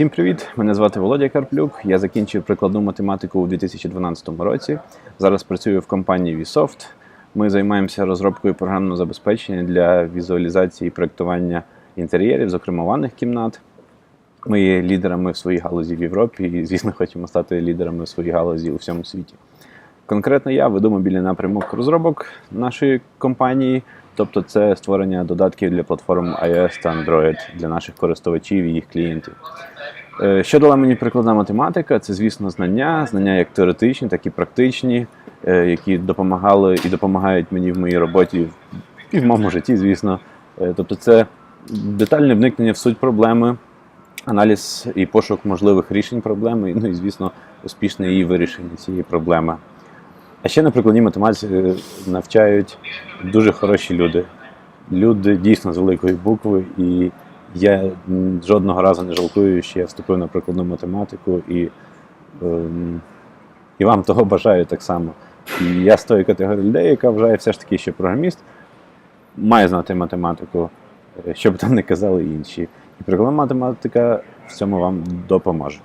Всім привіт! Мене звати Володя Карплюк. Я закінчив прикладну математику у 2012 році. Зараз працюю в компанії Vsoft. Ми займаємося розробкою програмного забезпечення для візуалізації і проєктування інтер'єрів, зокрема ванних кімнат. Ми є лідерами в своїй галузі в Європі і, звісно, хочемо стати лідерами в своїй галузі у всьому світі. Конкретно я веду мобільний напрямок розробок нашої компанії, тобто це створення додатків для платформ iOS та Android для наших користувачів і їх клієнтів. Е, Що дала мені прикладна математика? Це, звісно, знання, знання як теоретичні, так і практичні, е, які допомагали і допомагають мені в моїй роботі і в моєму житті, звісно. Е, Тобто, це детальне вникнення в суть проблеми, аналіз і пошук можливих рішень проблеми, ну і, звісно, успішне її вирішення цієї проблеми. А ще на прикладній математиці навчають дуже хороші люди. Люди дійсно з великої букви, і я жодного разу не жалкую, що я вступив на прикладну математику і, ем, і вам того бажаю так само. І я з тої категорії людей, яка вважає все ж таки, що програміст має знати математику, е, що б там не казали інші. І прикладна математика в цьому вам допоможе.